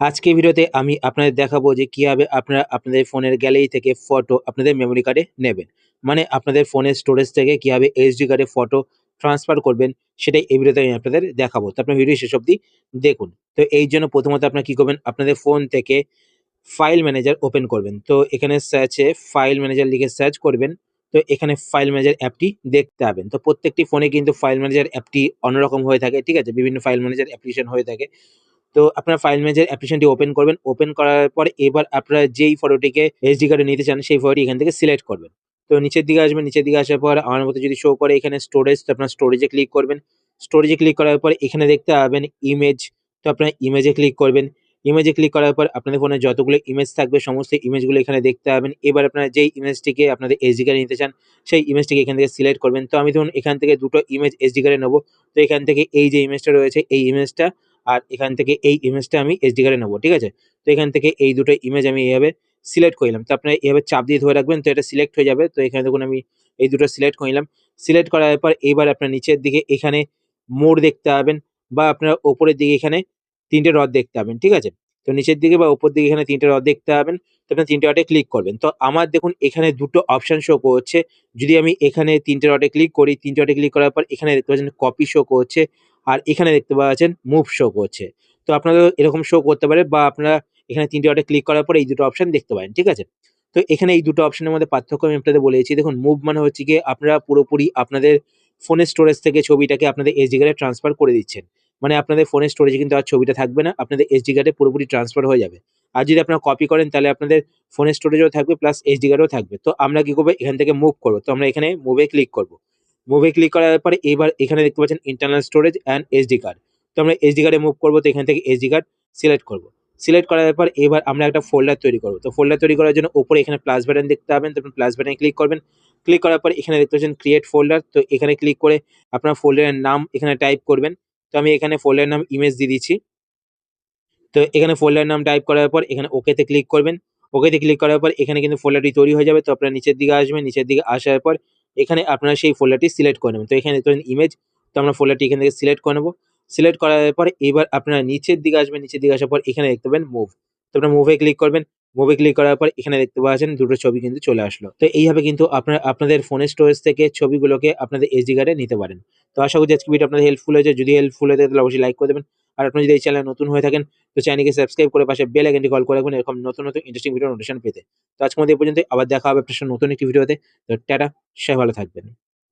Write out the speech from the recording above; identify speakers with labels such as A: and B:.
A: আজকে ভিডিওতে আমি আপনাদের দেখাবো যে কীভাবে আপনারা আপনাদের ফোনের গ্যালারি থেকে ফটো আপনাদের মেমোরি কার্ডে নেবেন। মানে আপনাদের ফোনের স্টোরেজ থেকে কীভাবে এইচডি কার্ডে ফটো ট্রান্সফার করবেন, সেটাই এই ভিডিওতে আমি আপনাদের দেখাবো। তো আপনার ভিডিও শেষ অবধি দেখুন। তো এই জন্য প্রথমত আপনারা কি করবেন, আপনাদের ফোন থেকে ফাইল ম্যানেজার ওপেন করবেন। তো এখানে সার্চে ফাইল ম্যানেজার লিখে সার্চ করবেন। তো এখানে ফাইল ম্যানেজার অ্যাপটি দেখতে পাবেন। তো প্রত্যেকটি ফোনে কিন্তু ফাইল ম্যানেজার অ্যাপটি অন্যরকম হয়ে থাকে, ঠিক আছে? বিভিন্ন ফাইল ম্যানেজার অ্যাপ্লিকেশন হয়ে থাকে। তো আপনার ফাইল ম্যানেজার অ্যাপ্লিকেশনটি ওপেন করবেন। ওপেন করার পর এবার আপনারা যেই ফটোটিকে এসডি কার্ডে নিতে চান, সেই ফটোটি এখান থেকে সিলেক্ট করবেন। তো নিচের দিকে আসবেন, নিচের দিকে আসার পর আমার মতো যদি শো করে এখানে স্টোরেজ তো আপনার স্টোরেজে ক্লিক করবেন। স্টোরেজে ক্লিক করার পর এখানে দেখতে পাবেন ইমেজ তো আপনার ইমেজে ক্লিক করবেন। ইমেজে ক্লিক করার পর আপনাদের ফোনে যতগুলো ইমেজ থাকবে, সমস্ত ইমেজগুলো এখানে দেখতে পাবেন। এবার আপনারা যেই ইমেজটিকে আপনাদের এসডি কার্ডে নিতে চান, সেই ইমেজটিকে এখান থেকে সিলেক্ট করবেন। তো আমি ধরুন এখান থেকে দুটো ইমেজ এসডি কার্ডে নেব। তো এখান থেকে এই যে ইমেজটা রয়েছে, এই ইমেজটা আর এখান থেকে এই ইমেজটা আমি এসডি কার্ডে নেব, ঠিক আছে? তো এখান থেকে এই দুটো ইমেজ আমি এইভাবে সিলেক্ট করলাম তো আপনারা এইভাবে চাপ দিয়ে ধরে রাখবেন, তো এটা সিলেক্ট হয়ে যাবে। তো এখানে দেখুন আমি এই দুটো সিলেক্ট করলাম সিলেক্ট করার পর এবার আপনার নিচের দিকে এখানে মোড় দেখতে পাবেন বা আপনার ওপরের দিকে এখানে তিনটে রড দেখতে পাবেন, ঠিক আছে? তো নিচের দিকে বা উপর দিকে এখানে তিনটে রড দেখতে পাবেন। তো আপনার তিনটে রডে ক্লিক করবেন। তো আমার দেখুন এখানে দুটো অপশন শো করছে। যদি আমি এখানে তিনটে রডে ক্লিক করি, তিনটে রডে ক্লিক করার পর এখানে দেখতে পাচ্ছেন কপি শো করছে। আর এখানে দেখতে পাচ্ছেন মুভ শো করছে। তো আপনাদের এরকম শো করতে পারে বা আপনারা এখানে তিনটে অর্ডার ক্লিক করার পরে এই দুটো অপশন দেখতে পারেন, ঠিক আছে? তো এখানে এই দুটো অপশনের মধ্যে পার্থক্য আমি আপনাদের বলেছি। দেখুন মুভ মানে হচ্ছে গিয়ে আপনারা পুরোপুরি আপনাদের ফোনের স্টোরেজ থেকে ছবিটাকে আপনাদের এসডি কার্ডে ট্রান্সফার করে দিচ্ছেন। মানে আপনাদের ফোনের স্টোরেজে কিন্তু আর ছবিটা থাকবে না, আপনাদের এসডি কার্ডে পুরোপুরি ট্রান্সফার হয়ে যাবে। আর যদি আপনারা কপি করেন, তাহলে আপনাদের ফোনের স্টোরেজও থাকবে প্লাস এসডি কার্ডও থাকবে। তো আমরা কি করব? এখান থেকে মুভ করব। তো আমরা এখানে মুভে ক্লিক করব। মুভে ক্লিক করার পরে এবার এখানে দেখতে পাচ্ছেন internal storage and SD card তো আমরা এসডি কার্ডে মুভ করব, তো এখান থেকে এসডি কার্ড সিলেক্ট করব। সিলেক্ট করার পর এবার আমরা একটা ফোল্ডার তৈরি করব। তো ফোল্ডার তৈরি করার জন্য ওপরে এখানে প্লাস বাটন দেখতে পাবেন, তো প্লাস বাটনে ক্লিক করবেন। ক্লিক করার পর এখানে দেখতে পাচ্ছেন ক্রিয়েট ফোল্ডার তো এখানে ক্লিক করে আপনার ফোল্ডারের নাম এখানে টাইপ করবেন। তো আমি এখানে ফোল্ডারের নাম ইমেজ দিয়ে দিচ্ছি। তো এখানে ফোল্ডারের নাম টাইপ করার পর এখানে ওকেতে ক্লিক করবেন। ওকেতে ক্লিক করার পর এখানে কিন্তু ফোল্ডারটি তৈরি হয়ে যাবে, তো আপনার নিচের দিকে আসবেন নিচের দিকে আসার পর এখানে আপনারা সেই ফোল্ডারটি সিলেক্ট করে নেবেন। তো এখানে দেখতে ইমেজ তো আমরা ফোল্ডারটি এখান থেকে সিলেক্ট করে নেব। সিলেক্ট করার পর এবার আপনারা নিচের দিকে আসবেন, নিচের দিকে আসার পর এখানে দেখতে পাবেন মুভ তো আপনারা মুভে ক্লিক করবেন। মুভে ক্লিক করার পর এখানে দেখতে পাচ্ছেন দুটো ছবি কিন্তু চলে আসলো। তো এইভাবে কিন্তু আপনারা, আপনাদের ফোনের স্টোরেজ থেকে ছবিগুলোকে আপনাদের এসডি কার্ডে নিতে পারেন। তো আশা করি আজকে ভিডিও আপনাদের হেল্পফুল হয়েছে। যদি হেল্পফুল হয়ে থাকে তাহলে অবশ্যই লাইক করে দেবেন। আর আপনি যদি এই চ্যানেল নতুন হয়ে থাকেন তো চ্যানেলকে সাবস্ক্রাইব করে পাশে বেল আইকনটি কল করে রাখবেন, এরকম নতুন নতুন ইন্টারেস্টিং ভিডিও নোটিফিকেশন পেতে। তো আজকে মধ্যে এই পর্যন্ত আবার দেখা হবে আপনার নতুন একটি ভিডিওতে তো টাটা, সবাই ভালো থাকবেন।